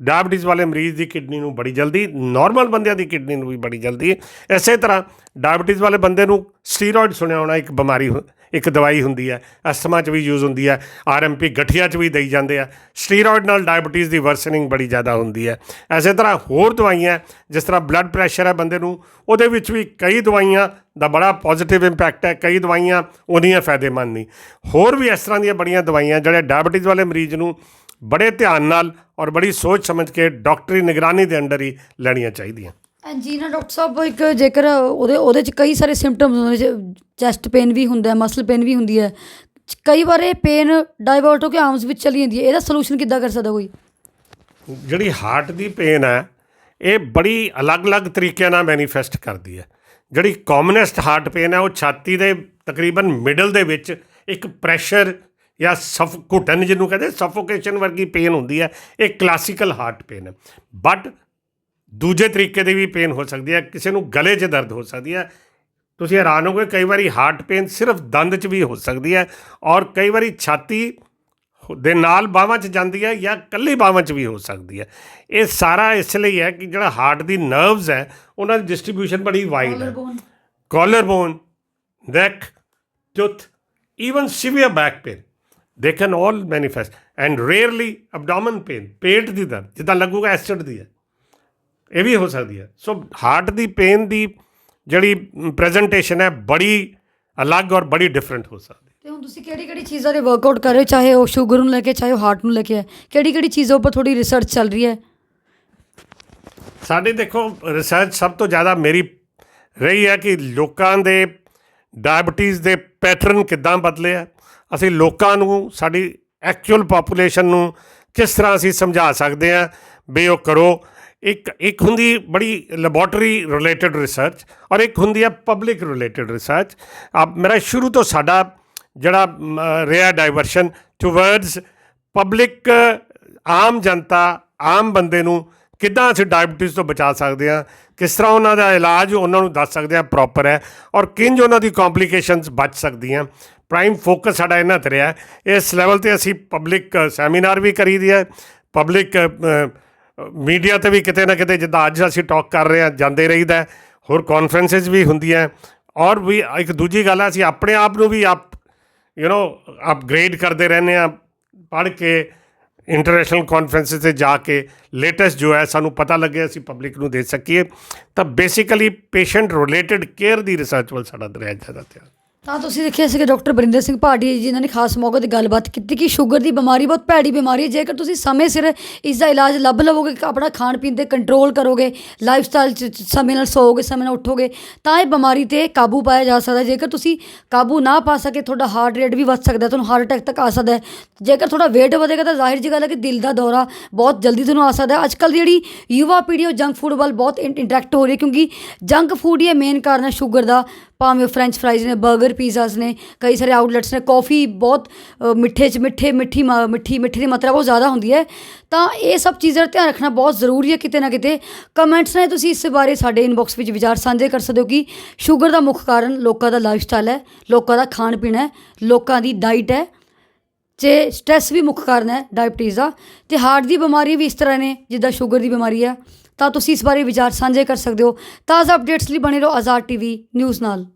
ਡਾਇਬਟੀਜ਼ ਵਾਲੇ ਮਰੀਜ਼ ਦੀ ਕਿਡਨੀ ਨੂੰ ਬੜੀ ਜਲਦੀ, ਨਾਰਮਲ ਬੰਦਿਆਂ ਦੀ ਕਿਡਨੀ ਨੂੰ ਵੀ ਬੜੀ ਜਲਦੀ। ਇਸੇ ਤਰ੍ਹਾਂ ਡਾਇਬਟੀਜ਼ ਵਾਲੇ ਬੰਦੇ ਨੂੰ ਸਟੀਰੋਇਡ ਸੁਣਿਆ ਹੋਣਾ ਇੱਕ ਬਿਮਾਰੀ ਹੁ- ਇੱਕ ਦਵਾਈ ਹੁੰਦੀ ਹੈ, ਅਸਥਮਾ 'ਚ ਵੀ ਯੂਜ਼ ਹੁੰਦੀ ਹੈ ਆਰਐਮਪੀ ਗਠੀਆ 'ਚ ਵੀ ਦੇਈ ਜਾਂਦੇ ਆ। ਸਟੀਰੋਇਡ ਨਾਲ ਡਾਇਬਟੀਜ਼ ਦੀ ਵਰਸਨਿੰਗ ਬੜੀ ਜ਼ਿਆਦਾ ਹੁੰਦੀ ਹੈ। ਐਸੇ ਤਰ੍ਹਾਂ ਹੋਰ ਦਵਾਈਆਂ, ਜਿਸ ਤਰ੍ਹਾਂ ਬਲੱਡ ਪ੍ਰੈਸ਼ਰ ਹੈ ਬੰਦੇ ਨੂੰ, ਉਹਦੇ ਵਿੱਚ ਵੀ ਕਈ ਦਵਾਈਆਂ ਦਾ ਬੜਾ ਪੋਜ਼ਿਟਿਵ ਇੰਪੈਕਟ ਹੈ, ਕਈ ਦਵਾਈਆਂ ਉਹਦੀਆਂ ਫਾਇਦੇਮੰਦ ਨਹੀਂ। ਹੋਰ ਵੀ ਇਸ ਤਰ੍ਹਾਂ ਦੀਆਂ ਬੜੀਆਂ ਦਵਾਈਆਂ, ਜਿਹੜੇ ਡਾਇਬਟੀਜ਼ ਵਾਲੇ ਮਰੀਜ਼ ਨੂੰ ਬੜੇ ਧਿਆਨ ਨਾਲ ਔਰ ਬੜੀ ਸੋਚ ਸਮਝ ਕੇ ਡਾਕਟਰੀ ਨਿਗਰਾਨੀ ਦੇ ਅੰਡਰ ਹੀ ਲੈਣੀਆਂ ਚਾਹੀਦੀਆਂ।
ਜੀ ਨਾ ਡਾਕਟਰ ਸਾਹਿਬ, ਇੱਕ ਜੇਕਰ ਉਹਦੇ ਉਹਦੇ ਚ ਕਈ ਸਾਰੇ ਸਿੰਪਟਮਸ ਹੁੰਦੇ ਨੇ ਚੈਸਟ ਪੇਨ ਵੀ ਹੁੰਦਾ ਮਸਲ ਪੇਨ ਵੀ ਹੁੰਦੀ ਹੈ, ਕਈ ਵਾਰ ਇਹ ਪੇਨ ਡਾਈਵਰਟ ਹੋ ਕੇ ਆਰਮਸ ਵਿੱਚ ਚਲੀ ਜਾਂਦੀ ਹੈ, ਇਹਦਾ ਸੋਲੂਸ਼ਨ ਕਿੱਦਾਂ ਕਰ ਸਕਦਾ ਕੋਈ?
ਜਿਹੜੀ ਹਾਰਟ ਦੀ ਪੇਨ ਹੈ, ਇਹ ਬੜੀ ਅਲੱਗ-ਅਲੱਗ ਤਰੀਕਿਆਂ ਨਾਲ ਮੈਨੀਫੈਸਟ ਕਰਦੀ ਹੈ। ਜਿਹੜੀ ਕਾਮਨੈਸਟ ਹਾਰਟ ਪੇਨ ਹੈ, ਉਹ ਛਾਤੀ ਦੇ ਤਕਰੀਬਨ ਮਿਡਲ ਦੇ ਵਿੱਚ ਇੱਕ ਪ੍ਰੈਸ਼ਰ ਜਾਂ ਸਫ ਘੁਟਨ ਜਿਹਨੂੰ ਕਹਿੰਦੇ ਸਫੋਕੇਸ਼ਨ ਵਰਗੀ ਪੇਨ ਹੁੰਦੀ ਹੈ, ਇਹ ਕਲਾਸੀਕਲ ਹਾਰਟ ਪੇਨ ਹੈ। ਬਟ ਦੂਜੇ ਤਰੀਕੇ ਦੀ ਵੀ ਪੇਨ ਹੋ ਸਕਦੀ ਹੈ ਕਿਸੇ ਨੂੰ ਗਲੇ 'ਚ ਦਰਦ ਹੋ ਸਕਦੀ ਹੈ ਤੁਸੀਂ ਹੈਰਾਨ ਹੋਗੇ ਕਈ ਵਾਰੀ ਹਾਰਟ ਪੇਨ ਸਿਰਫ ਦੰਦ 'ਚ ਵੀ ਹੋ ਸਕਦੀ ਹੈ ਔਰ ਕਈ ਵਾਰੀ ਛਾਤੀ ਦੇ ਨਾਲ ਬਾਹਾਂ 'ਚ ਜਾਂਦੀ ਹੈ ਜਾਂ ਕੱਲੀ ਬਾਹਾਂ 'ਚ ਵੀ ਹੋ ਸਕਦੀ ਹੈ ਇਹ ਸਾਰਾ ਇਸ ਲਈ ਹੈ ਕਿ ਜਿਹੜਾ ਹਾਰਟ ਦੀ ਨਰਵਸ ਹੈ ਉਹਨਾਂ ਦੀ ਡਿਸਟ੍ਰੀਬਿਊਸ਼ਨ ਬੜੀ ਵਾਈਡ ਹੈ collar bone, neck, tooth, even severe back pain. They can all manifest. And rarely abdomen pain, ਪੇਟ ਦੀ ਦਰਦ ਜਿੱਦਾਂ ਲੱਗੂਗਾ ਐਸਿਡ ਦੀ ਹੈ ਇਹ ਵੀ ਹੋ ਸਕਦੀ ਹੈ। ਸੋ ਹਾਰਟ ਦੀ ਪੇਨ ਦੀ ਜਿਹੜੀ ਪ੍ਰੈਜੈਂਟੇਸ਼ਨ ਹੈ ਬੜੀ ਅਲੱਗ ਔਰ ਬੜੀ ਡਿਫਰੈਂਟ ਹੋ ਸਕਦੀ ਹੈ।
ਤੇ ਹੁਣ ਤੁਸੀਂ ਕਿਹੜੀ ਕਿਹੜੀ ਚੀਜ਼ਾਂ ਦੇ ਵਰਕਆਊਟ ਕਰ ਰਹੇ ਹੋ? ਚਾਹੇ ਉਹ ਸ਼ੂਗਰ ਨੂੰ ਲੈ ਕੇ ਚਾਹੇ ਉਹ ਹਾਰਟ ਨੂੰ ਲੈ ਕੇ ਹੈ। ਕਿਹੜੀ ਕਿਹੜੀ ਚੀਜ਼ਾਂ ਉੱਪਰ ਥੋੜੀ ਰਿਸਰਚ ਚੱਲ ਰਹੀ ਹੈ?
ਸਾਡੀ ਦੇਖੋ ਰਿਸਰਚ ਸਭ ਤੋਂ ਜ਼ਿਆਦਾ ਮੇਰੀ ਰਹੀ ਹੈ ਕਿ ਲੋਕਾਂ ਦੇ ਡਾਇਬੀਟੀਜ਼ ਦੇ ਪੈਟਰਨ ਕਿੱਦਾਂ ਬਦਲੇ ਆ। ਅਸੀਂ ਲੋਕਾਂ ਨੂੰ ਸਾਡੀ ਐਕਚੁਅਲ ਪੋਪੂਲੇਸ਼ਨ ਨੂੰ ਕਿਸ ਤਰ੍ਹਾਂ ਅਸੀਂ ਸਮਝਾ ਸਕਦੇ ਆ ਵੀ ਉਹ ਕਰੋ। ਇੱਕ ਇੱਕ ਹੁੰਦੀ ਬੜੀ ਲੈਬੋਰਟਰੀ ਰਿਲੇਟਡ ਰਿਸਰਚ ਔਰ ਇੱਕ ਹੁੰਦੀ ਹੈ ਪਬਲਿਕ ਰਿਲੇਟਡ ਰਿਸਰਚ ਆ ਮੇਰਾ ਸ਼ੁਰੂ ਤੋਂ ਸਾਡਾ ਜਿਹੜਾ ਮ, ਰਿਹਾ ਡਾਈਵਰਸ਼ਨ ਟੁਵਰਡਸ ਪਬਲਿਕ ਆਮ ਜਨਤਾ ਆਮ ਬੰਦੇ ਨੂੰ ਕਿੱਦਾਂ ਅਸੀਂ ਡਾਇਬੀਟੀਜ਼ ਤੋਂ ਬਚਾ ਸਕਦੇ ਹਾਂ ਕਿਸ ਤਰ੍ਹਾਂ ਉਹਨਾਂ ਦਾ ਇਲਾਜ ਉਹਨਾਂ ਨੂੰ ਦੱਸ ਸਕਦੇ ਹਾਂ ਪ੍ਰੋਪਰ ਹੈ ਔਰ ਕਿੰਜ ਉਹਨਾਂ ਦੀ ਕੰਪਲਿਕੇਸ਼ਨਸ ਬਚ ਸਕਦੀਆਂ। ਪ੍ਰਾਈਮ ਫੋਕਸ ਸਾਡਾ ਇਹਨਾਂ ਤੇ ਰਿਹਾ। ਇਸ ਲੈਵਲ ਤੇ ਅਸੀਂ ਪਬਲਿਕ ਸੈਮੀਨਾਰ ਵੀ ਕਰੀਦੀ ਹੈ। ਪਬਲਿਕ ਮੀਡੀਆ ਤੇ ਵੀ ਕਿਤੇ ਨਾ ਕਿਤੇ ਜਿੱਦਾਂ ਅੱਜ ਅਸੀਂ ਟਾਕ ਕਰ ਰਹੇ ਹਾਂ, ਜਾਂਦੇ ਰਹੀਦਾ ਹੋਰ ਕਾਨਫਰੰਸਸ ਵੀ ਹੁੰਦੀਆਂ ਔਰ ਵੀ ਇੱਕ ਦੂਜੀ ਗੱਲ ਹੈ, ਅਸੀਂ ਆਪਣੇ ਆਪ ਨੂੰ ਵੀ ਆਪ ਯੂ نو ਅਪਗ੍ਰੇਡ ਕਰਦੇ ਰਹਿੰਦੇ ਆ ਪੜ੍ਹ ਕੇ ਇੰਟਰਨੈਸ਼ਨਲ ਕਾਨਫਰੰਸਿਸ ਤੇ ਜਾ ਕੇ ਲੇਟੈਸਟ ਜੋ ਹੈ ਸਾਨੂੰ ਪਤਾ ਲੱਗੇ, ਅਸੀਂ ਪਬਲਿਕ ਨੂੰ ਦੇ ਸਕੀਏ, ਤਾਂ ਬੇਸਿਕਲੀ ਪੇਸ਼ੈਂਟ ਰਿਲੇਟਡ ਕੇਅਰ ਦੀ ਰਿਸਰਚ ਵੱਲ ਸਾਡਾ ਦਰਿਆ ਜ਼ਿਆਦਾ ਧਿਆਨ।
ਤਾਂ ਤੁਸੀਂ ਦੇਖਿਆ ਸੀ ਕਿ ਡਾਕਟਰ ਬਰਿੰਦਰ ਸਿੰਘ ਭਾਟੀ ਜੀ, ਜਿਨ੍ਹਾਂ ਨੇ ਖਾਸ ਮੌਕੇ ਤੇ ਗੱਲਬਾਤ ਕੀਤੀ ਕਿ ਸ਼ੂਗਰ ਦੀ ਬਿਮਾਰੀ ਬਹੁਤ ਭੈੜੀ ਬਿਮਾਰੀ ਹੈ। ਜੇਕਰ ਤੁਸੀਂ ਸਮੇਂ ਸਿਰ ਇਸ ਦਾ ਇਲਾਜ ਲੱਭ ਲਵੋਗੇ ਆਪਣਾ ਖਾਣ ਪੀਣ ਤੇ ਕੰਟਰੋਲ ਕਰੋਗੇ ਲਾਈਫ ਸਟਾਈਲ ਸਮੇਂ ਨਾਲ ਸੋਓਗੇ, ਸਮੇਂ ਨਾਲ ਉੱਠੋਗੇ, ਤਾਂ ਇਹ ਬਿਮਾਰੀ ਤੇ ਕਾਬੂ ਪਾਇਆ ਜਾ ਸਕਦਾ ਜੇਕਰ ਤੁਸੀਂ ਕਾਬੂ ਨਾ ਪਾ ਸਕੇ, ਤੁਹਾਡਾ ਹਾਰਟ ਰੇਟ ਵੀ ਵੱਧ ਸਕਦਾ ਤੁਹਾਨੂੰ ਹਾਰਟ ਅਟੈਕ ਤੱਕ ਆ ਸਕਦਾ ਜੇਕਰ ਤੁਹਾਡਾ weight ਵਧੇਗਾ, ਤਾਂ ਜ਼ਾਹਿਰ ਜੀ ਗੱਲ ਹੈ ਕਿ ਦਿਲ ਦਾ ਦੌਰਾ ਬਹੁਤ ਜਲਦੀ ਤੁਹਾਨੂੰ ਆ ਸਕਦਾ ਅੱਜ ਕੱਲ੍ਹ ਜਿਹੜੀ ਯੁਵਾ ਪੀੜ੍ਹੀ ਉਹ ਜੰਕ ਫੂਡ ਵੱਲ ਬਹੁਤ ਇੰਟਰੈਕਟ ਹੋ ਰਹੀ ਹੈ, ਕਿਉਂਕਿ ਜੰਕ ਫੂਡ ਹੀ ਮੇਨ ਕਾਰਨ ਹੈ ਸ਼ੂਗਰ ਦਾ। ਭਾਵੇਂ ਉਹ ਫ੍ਰੈਂਚ ਫਰਾਈਜ਼ ਨੇ 버ਗਰ 버ਗਰ ਪੀਜ਼ਾਸ ਨੇ, ਕਈ ਸਾਰੇ ਆਊਟਲੈਟਸ ਨੇ ਕਾਫੀ ਬਹੁਤ ਮਿੱਠੇ ਚ ਮਿੱਠੇ, ਮਿੱਠੀ ਮਾ- ਮਿੱਠੀ, ਮਿੱਠੇ ਦੀ ਮਾਤਰਾ ਬਹੁਤ ਜ਼ਿਆਦਾ ਹੁੰਦੀ ਹੈ। ਤਾਂ ਇਹ ਸਭ ਚੀਜ਼ਾਂ ਦਾ ਧਿਆਨ ਰੱਖਣਾ ਬਹੁਤ ਜ਼ਰੂਰੀ ਹੈ ਕਿਤੇ ਨਾ ਕਿਤੇ। ਕਮੈਂਟਸ ਨੇ ਤੁਸੀਂ ਇਸ ਬਾਰੇ ਸਾਡੇ ਇਨਬਾਕਸ ਵਿੱਚ ਵਿਚਾਰ ਸਾਂਝੇ ਕਰ ਸਕਦੇ ਹੋ ਕਿ ਸ਼ੂਗਰ ਦਾ ਮੁੱਖ ਕਾਰਨ ਲੋਕਾਂ ਦਾ ਲਾਈਫ ਸਟਾਈਲ ਹੈ, ਲੋਕਾਂ ਦਾ ਖਾਣ ਪੀਣ ਹੈ, ਲੋਕਾਂ ਦੀ ਡਾਈਟ ਹੈ। ਤੇ ਸਟ੍ਰੈਸ ਵੀ ਮੁੱਖ ਕਾਰਨ ਹੈ ਡਾਇਬਟੀਜ਼ ਦਾ ਤੇ ਹਾਰਟ ਦੀ ਬਿਮਾਰੀ ਵੀ ਇਸ ਤਰ੍ਹਾਂ ਨੇ, ਜਿੱਦਾਂ ਸ਼ੂਗਰ ਦੀ ਬਿਮਾਰੀ ਹੈ, ਤਾਂ ਤੁਸੀਂ ਇਸ ਬਾਰੇ ਵਿਚਾਰ ਸਾਂਝੇ ਕਰ ਸਕਦੇ ਹੋ। ਤਾਜ਼ਾ ਅਪਡੇਟਸ ਲਈ ਬਣੇ ਰਹੋ ਆਜ਼ਾਦ ਟੀਵੀ ਨਿਊਜ਼ ਨਾਲ।